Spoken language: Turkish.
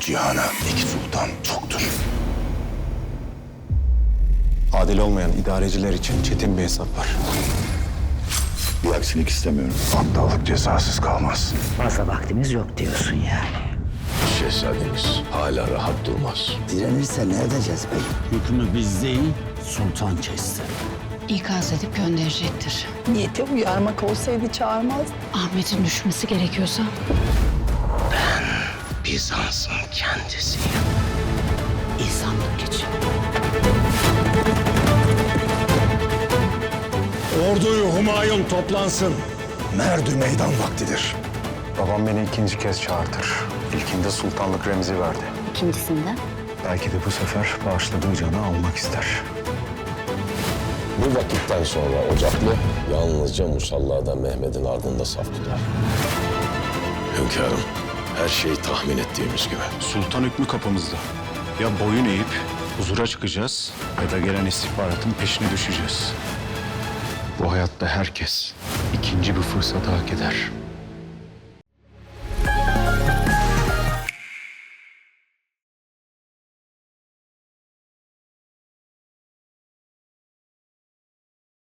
Cihana iki sultan çoktur. Adil olmayan idareciler için çetin bir hesap var. Bir aksilik istemiyorum. Aptallık cezasız kalmaz. Fazla vaktimiz yok diyorsun yani. Şehzademiz hala rahat durmaz. Direnirse ne edeceğiz beyim? Hükmü biz değil, sultan kessin. İkaz edip gönderecektir. Niyeti uyarmak olsaydı çağırmaz. Ahmet'in düşmesi gerekiyorsa Bizans'ın kendisi. İnsanlık için. Orduyu Humayun toplansın. Merdü meydan vaktidir. Babam beni ikinci kez çağırtır. İlkinde sultanlık remzi verdi. ikincisinde Belki de bu sefer bağışladığı canı almak ister. Bu vakitten sonra Ocaklı yalnızca Musalla'da Mehmet'in ardında saf tutar. Hünkârım, her şey tahmin ettiğimiz gibi. Sultan hükmü kapımızda. Ya boyun eğip huzura çıkacağız ya da gelen istihbaratın peşine düşeceğiz. Bu hayatta herkes ikinci bir fırsatı hak eder.